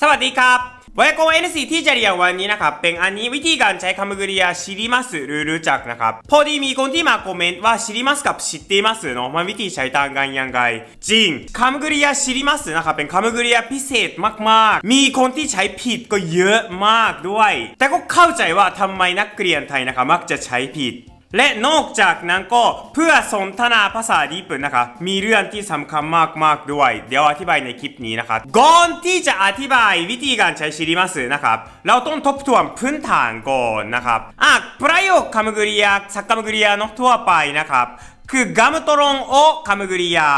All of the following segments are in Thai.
สวัสดีครับวายโก NC ที่จะเรียนวันนี้นะครับเป็นอันนี้วิธีการใช้คำกริยาชิริมัสหรือรู้จักนะครับพอดีมีคนที่มาคอมเมนต์ว่าชิริมัสกับชิตติมัสเนาะมันวิธีใช้ต่างกันยังไงจริงคำกริยาชิริมัสนะครับเป็นคำกริยาพิเศษมากๆ มีคนที่ใช้ผิดก็เยอะมากด้วย แต่ก็เข้าใจว่าทำไมนักเรียนไทยนะครับมักจะใช้ผิด และนอกจากนั้นก็เพื่อสนทนาภาษาญี่ปุ่นนะคะ มีเรื่องที่สำคัญมากๆด้วย เดี๋ยวอธิบายในคลิปนี้นะครับ ก่อนที่จะอธิบายวิธีการใช้知りますนะครับ เราต้องทบทวนพื้นฐานก่อนนะครับอ่ะประโยคคำกริยาสักคำกริยาのทั่วไปนะครับ คือガムトロンをคำกริยา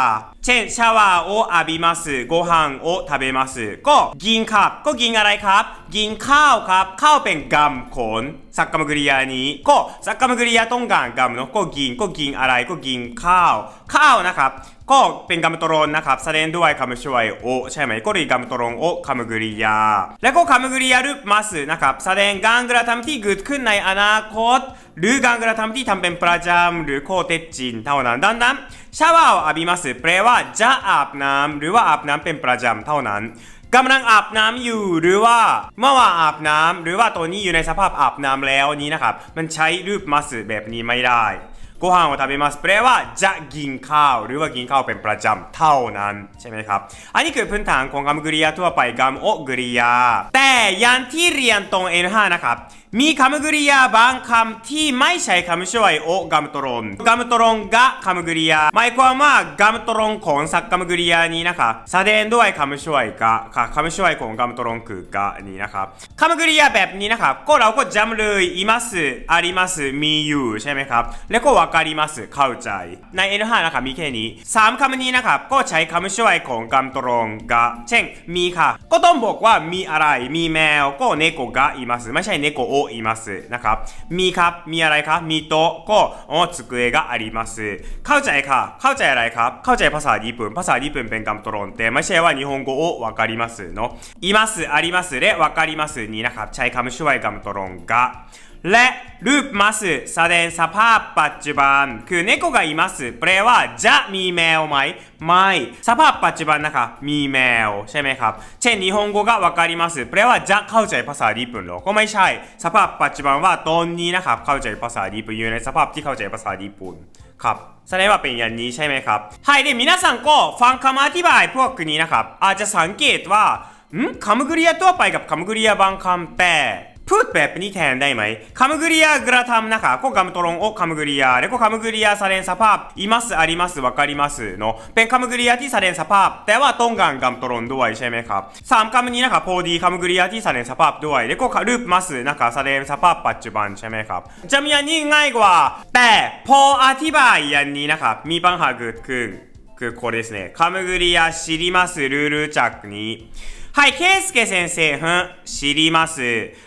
เช่นシャワーを浴びますご飯を食べますก็กินครับ ก็กินอะไรครับ กินข้าวครับ ข้าวเป็นกัมขน สักกรรมกริยานี้ ก็สักกรรมกริยาต้องการกัมเนาะก็กินก็กินอะไรก็กินข้าว ข้าวนะครับ ก็เป็นกัมตรนนะครับ แสดงด้วยคำช่วยโอใช่ไหมก็เรียกกัมตรนโอคำกริยา แล้วก็คำกริยารูปมาสนะครับ แสดงการกระทำที่เกิดขึ้นในอนาคต หรือการกระทำที่ทำเป็นประจำหรือข้อเท็จจริงเท่านั้นดังนั้นシャワーを浴びますแปลว่าจะอาบน้ำหรือว่าอาบน้ำเป็นประจำเท่านั้น กำลังอาบน้ำอยู่หรือว่าเมื่อว่าอาบน้ำหรือว่าตัวนี้อยู่ในสภาพอาบน้ำแล้วนี้นะครับ มันใช้รูปมาสแบบนี้ไม่ได้ご飯を食べますแปลว่าจะกินข้าว หรือว่ากินข้าวเป็นประจำเท่านั้นใช่ไหมครับ อันนี้คือพื้นฐานของคำกริยาทั่วไปกรรมโอกริยา แต่อยันที่เรียนตรง N5 นะครับ มีคำกริยาบางคำที่ไม่ใช้คำช่วยโอกรรมตรนกรรมตรนがคำกริยาหมายความว่ากรรมตรนของสักคำกริยานี้นะคะแสดงด้วยคำช่วยกะค่ะคำช่วยของกรรมตรนคือกะนี้นะครับคำกริยาแบบนี้นะครับก็เราก็จำเลยいますありますมีอยู่ใช่ไหมครับ แล้วก็わかりますเข้าใจ ใน N5 นะครับมีแค่นี้สามคำนี้นะครับก็ใช้คำช่วยของกรรมตรนกะเช่นมีค่ะ ก็ต้องบอกว่ามีอะไรมีแมวก็เนโกがいますไม่ใช่เนโกโอ 言います。なんか、みか、みやらいか、みと、こ、お、机があります。かうちゃえか、かうちゃやらいか、かうちゃえパサープン、パサープンペンカムトロンって、まあ、試合は日本語をわかりますの。います、あります、で、わかりますに、なんか、ちゃいかむしゅわいかむトロンが。 และรูปมัสแสดงสภาพปัจจุบัน คือเนโกがいますแปลว่าจะมีแมวไหม ไม่ สภาพปัจจุบันนะคะ มีแมวใช่ไหมครับ เช่น日本語がわかりますแปลว่าจะเข้าใจภาษาญี่ปุ่นหรอ ก็ไม่ใช่ สภาพปัจจุบันว่าตอนนี้นะครับ เข้าใจภาษาญี่ปุ่นอยู่ในสภาพที่เข้าใจภาษาญี่ปุ่น ครับแสดงว่าเป็นอย่างนี้ใช่ไหมครับはいで皆さんก็ฟังคำอธิบายพวกนี้นะครับ อาจจะสังเกตว่าอืมคำกริยาทั่วไปกับคำกริยาบางคำแต่ พูดแบบนี้แทนได้ไหมคำกริยากระทำนะคะก็กำตรงอกคำกริยาแล้วก็คำกริยาแสดงสภาพいますありますわかりますเนาะเป็นคำกริยาที่แสดงสภาพ แต่ว่าต้องการกำตรงด้วยใช่ไหมครับสามคำนี้นะคะพอดีคำกริยาที่แสดงสภาพด้วยแล้วก็รูปますนะคะแสดงสภาพปัจจุบันใช่ไหมครับจะมีอันนี้ง่ายกว่า แต่พออธิบายอย่างนี้นะครับมีปัญหาเกิดขึ้นคือこれですねคำกริยา知りますルールจักนี้ はい、ケイスケ先生、ふん、知ります。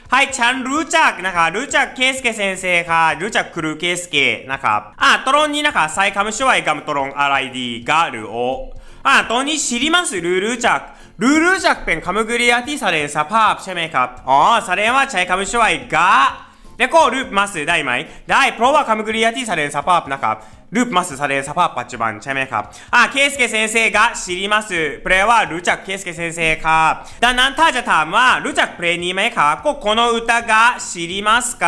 はい、ちゃん、ルーチャー、なんか、ルーチャー、ケイスケ先生が、ルーチャー、クルーケイスケ、なんか、あ、トロンになんか、サイカムショワイガムトロン、アライディ、ガルを。あ、トロンに知ります、ルールーチャー。ルールーチャー、ペン、カムグリアティ、サレンサ、パープ、シェメイカップ。あ、サレンは、チャイカムショワイガー。 แล้วก็รูปますได้ไหม ได้เพราะว่าคำกริยาที่แสดงสภาพนะครับรูปますแสดงสภาพปัจจุบันใช่ไหมครับอ่ะเคสเก先生が知りますแปลว่ารู้จักเคสเก先生ครับดังนั้นถ้าจะถามว่ารู้จักเพลงนี้ไหมคะก็この歌が知りますか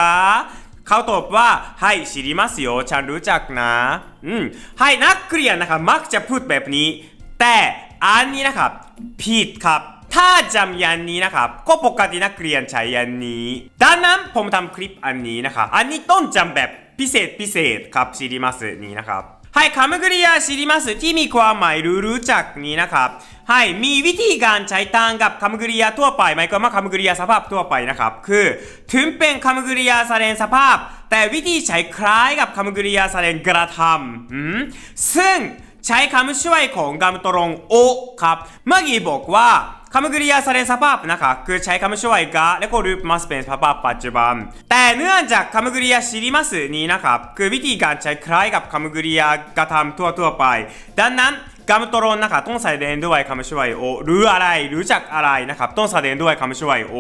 เขาตอบว่าให้知りますよฉันรู้จักนะ อืมให้นักเรียนนะครับมักจะพูดแบบนี้ แต่อันนี้นะครับผิดครับ ถ้าจำยันนี้นะครับ ก็ปกตินักเรียนใช้ยันนี้ ดังนั้นผมทำคลิปอันนี้นะครับ อันนี้ต้องจำแบบพิเศษพิเศษครับซีดีมัสนี้นะครับให้คำกริยาซีดีมัสที่มีความหมายรู้รู้จักนี้นะครับให้มีวิธีการใช้ต่างกับคำกริยาทั่วไปหมายความว่าคำกริยาสภาพทั่วไปนะครับ คือ ถึงเป็นคำกริยาแสดงสภาพ แต่วิธีใช้คล้ายกับคำกริยาแสดงกระทำซึ่งใช้คำช่วยของคำตรงโอครับ เมื่อกี้บอกว่า คำกริยาแสดงสภาพนะคะคือใช้คำช่วยกะและก็รูปมัสเป็นสภาพปัจจุบัน แต่เนื่องจากคำกริยา知りますนี้นะครับ คือวิธีการใช้คล้ายกับคำกริยากระทำทั่วๆไป ดังนั้นกรรมตรงนะคะต้องแสดงด้วยคำช่วยโอหรืออะไรรู้จักอะไรนะครับต้องแสดงด้วยคำช่วยโอ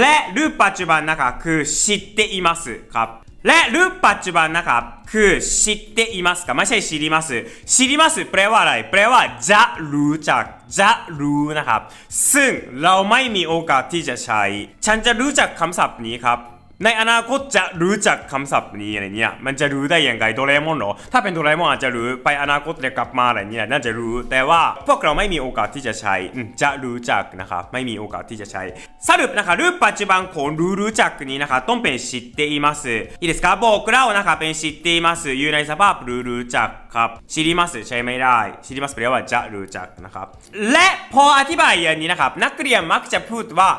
และรูปปัจจุบันนะคะคือ知っていますครับ และรูปปัจจุบันนะครับ คือ知っていますかไม่ใช่知ります知りますแปลว่าอะไร แปลว่าจะรู้จัก จะรู้นะครับ ซึ่งเราไม่มีโอกาสที่จะใช้ ฉันจะรู้จักคำศัพท์นี้ครับ ในอนาคตจะรู้จักคำศัพท์นี้อะไรเนี่ย มันจะรู้ได้ยังไงโดเรมอนเหรอ ถ้าเป็นโดเรมอนอาจจะรู้ ไปอนาคตจะกลับมาอะไรเนี่ยน่าจะรู้ แต่ว่าพวกเราไม่มีโอกาสที่จะใช้อืมจะรู้จักนะครับ ไม่มีโอกาสที่จะใช้ สรุปนะคะรูปปัจจุบันของรู้รู้จักนี้นะคะต้องเป็น知っていますいいですかบอกเรานะคะเป็น知っていますอยู่ในสภาพรู้รู้จักครับ知りますใช้ไม่ได้知りますแปลว่าจะรู้จักนะครับ และพออธิบายอย่างนี้นะครับ นักเรียนมักจะพูดว่า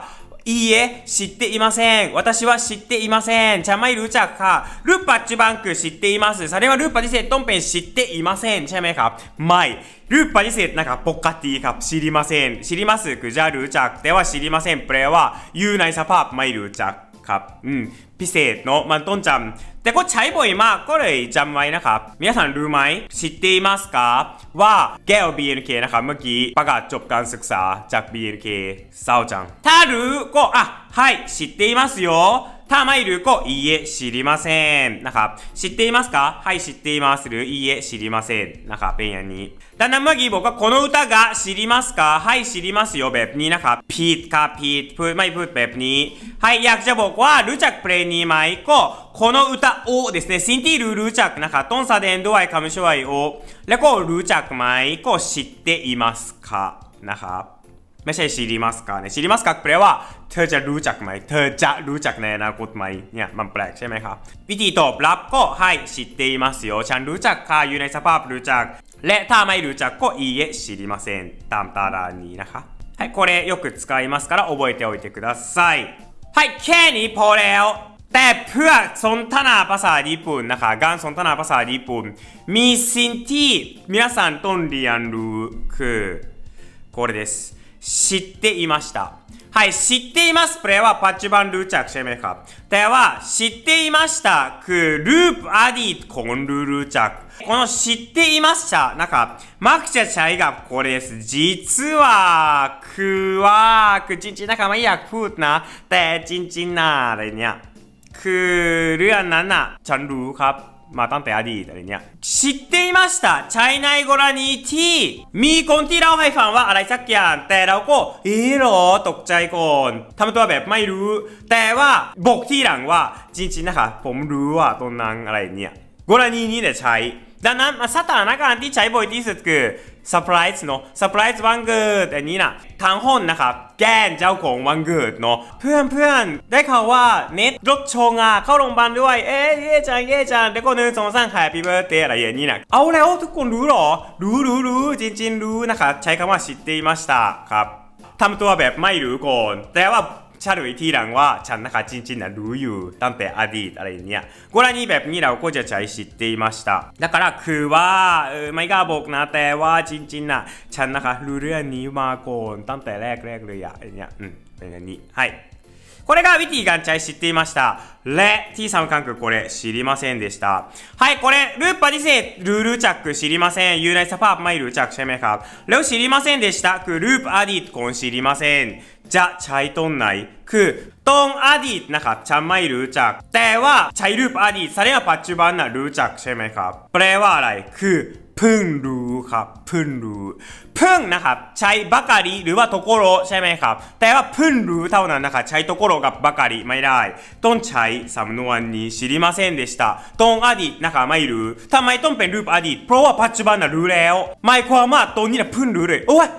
いいえ、知っていません。私は知っていません。チャマイルーチャか。ルーパッチバンク知っています。それはルーパデ世トンペン知っていません。チャマイカ。マイ。ルーパデ世なんかポッカティーカ知りません。知ります。クジャルーチャーでは知りません。プレイは、ユーナイサパーマイルーチャ。 ครับอืมพิเศษเนาะมันต้นจำแต่ก็ใช้บ่อยมากก็เลยจำไว้นะครับมีท่านรู้ไหมชิตตี้มาสกาว่าแก้ว BNK นะครับเมื่อกี้ประกาศจบการศึกษาจาก BNK เศร้าจัง ถ้ารู้ก็อะให้ชิตตี้มาสโย 玉井る子、いいえ、知りません。なんか、知っていますか？はい、知っていまする。いいえ、知りません。なんか、ペンヤンに。だなまぎ僕はこの歌が知りますか？はい、知りますよ、ベップに。なんか、ピーか、ピー、プー、マイプー、ベップに。はい、役者僕は、ルチャクプレイにマイコ、この歌をですね、シンティールルチャク、なんか、トンサデンドワイカムショワイを、レコルチャクマイコ、知っていますか？なんか、めし知りますかね？知りますか？プレイは、 เธอจะรู้จักไหม เธอจะรู้จักในอนาคตไหมเนี่ยมันแปลกใช่ไหมครับ วิธีตอบรับก็ให้知っていますよฉันรู้จักค่ะอยู่ในสภาพรู้จัก และถ้าไม่รู้จักก็いいえ知りませんตามตารางนี้นะคะはいこれよく使いますから覚えておいてくださいはいแค่นี้พอแล้ว แต่เพื่อสนทนาภาษาญี่ปุ่นนะคะการสนทนาภาษาญี่ปุ่น มีสิ่งที่皆さんต้องเรียนรู้คือこれです知っていました はい、知っています。これはパッチバンルーチャクシェメカ。では、知っていました。く、ループアディコンルルーチャク。この知っていました。なんか、マクチャチャイがこれです。実は、くー、くちんちんなかまいや、くな、てちんちんな、れにゃ。くるやなな、ちゃんるーか？ ไรเนี่ย คือเรื่องนั้นน่ะ ฉันรู้ครับ มาตั้งแต่อดีตอะไรเนี่ย知っていましたใช้ในกรณีที่ มีคนที่เล่าให้ฟังว่าอะไรสักอย่าง แต่เราก็เอ๋หรอตกใจก่อนทำตัวแบบไม่รู้ แต่ว่าบอกที่หลังว่าจริงๆนะคะผมรู้ว่าตรงนั้นอะไรเนี่ยกรณีนี้เนี่ยใช้ ดังนั้นสถานการณ์ที่ใช้บ่อยที่สุดคือเซอร์ไพรส์เนาะเซอร์ไพรส์วันเกิดอันนี้นะทางห้องนะครับ แกล้งเจ้าของวันเกิดเนาะเพื่อนเพื่อนๆได้ข่าวว่าเน็ตรถชงอ่ะเข้าโรงพยาบาลด้วย เอ๊ะเย่จังเย่จังแล้วก็หนึ่งสองสามแฮปปี้เบิร์ดเดย์อะไรอย่างนี้นะเอาแล้วทุกคนรู้หรอ รู้รู้รู้จริงๆรู้นะครับใช้คำว่า知っていましたครับทำตัวแบบไม่รู้ก่อนแต่ว่า เฉลยทีหลังว่าฉันนะคะจริงๆนะรู้อยู่ตั้งแต่อดีตอะไรอย่างเงี้ยกรณีแบบนี้เราก็จะใช้知っていましただからคือว่าเออไม่กล้าบอกนะแต่ว่าจริงๆนะฉันนะคะรู้เรื่องนี้มาก่อนตั้งแต่แรกๆเลยอะไอเนี้ยอืมเป็นอย่างนี้はい これがウィティガンチャイ知っていました。レ、t サムカンクこれ知りませんでした。はい、これ、ルーパディセ、ルールチャック知りません。ユーライサパーマイルチャックシェメカー。レを知りませんでした。ク、ループアディットコン知りません。じゃ、チャイトンナイ。く、トンアディ、なんか、チャンマイルーチャック。では、チャイループアディ、されはパッチュバンナルーチャックシェメカー。プレワーライ、ク、 เพิ่งรู้ครับเพิ่งรู้เพิ่งนะครับ ใช้บัการิหรือว่าโตโกโรใช่ไหมครับ แต่ว่าเพิ่งรู้เท่านั้นนะครับใช้โตโกโรกับบัการิไม่ได้ ต้องใช้สำนวนนี้知りませんでしたตรงอดีตนะครับไม่รู้ทำไมต้องเป็นรูปอดีต เพราะว่าปัจจุบันน่ะรู้แล้วหมายความว่าตรงนี้น่ะเพิ่งรู้เลยโอ้ย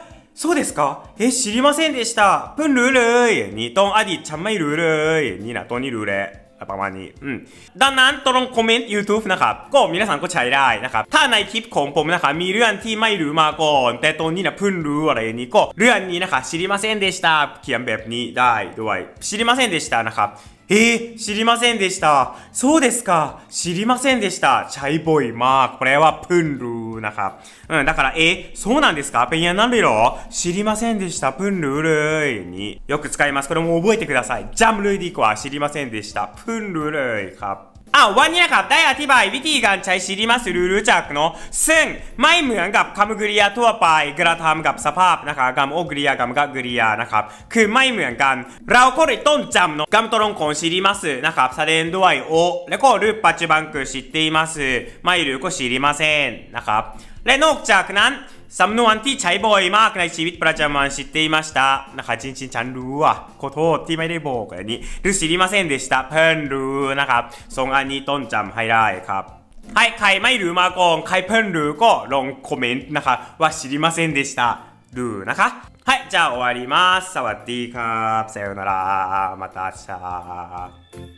そうですかえ、知りませんでした。เพิ่งรู้เลยนี่ตรงอดีตฉันไม่รู้เลยนี่นะตัวนี้รู้แล้ว ประมาณนี้ดังนั้นตรงคอมเมนต์ YouTube นะครับ ก็มีนาสังก็ใช้ได้นะครับ ถ้าในคลิปของผมนะคะมีเรื่องที่ไม่รู้มาก่อน แต่ตอนนี้นะพิ่งรู้อะไรนี้ ก็เรื่องนี้นะคะชิริมาเซเขียนแบบนี้ได้ด้วยชิริมาเซนะครับ えー、知りませんでした。そうですか。知りませんでした。チャイボイ、まあ、これはプンルーなか。うん、だから、えー、そうなんですか？ペンヤなんでろ？知りませんでした。プンルールーに。よく使います。これも覚えてください。ジャムルーディコは知りませんでした。プンルールーか。 อะวันนี้ครับได้อธิบายวิธีการใช้ชิริมัสรู้รู้จักเนาะซึ่งไม่เหมือนกับคำกริยาทั่วไปกระทำกับสภาพนะคะคำโอกริยาคำกกริยานะครับคือไม่เหมือนกัน เราก็เลยต้นจำเนาะกรคำตรงของชิริมัสนะครับแสดงด้วยโอและก็รูปปัจจุบันคือชิติมัสไม่รู้ก็ชิริมาเซนนะครับและนอกจากนั้น สำนวนที่ใช้บ่อยมากในชีวิตประจำวัน知っていましたนะคะจริงๆฉันรู้อ่ะขอโทษที่ไม่ได้บอกอันนี้หรือ知りませんでしたเพิ่นรู้นะครับส่งอันนี้ต้นจำให้ได้ครับให้ใครไม่รู้มาก่อนใครเพิ่นรู้ก็ลองคอมเมนต์นะคะว่า知りませんでしたรู้นะคะはいじゃあ終わりますสวัสดีครับさようならまた明日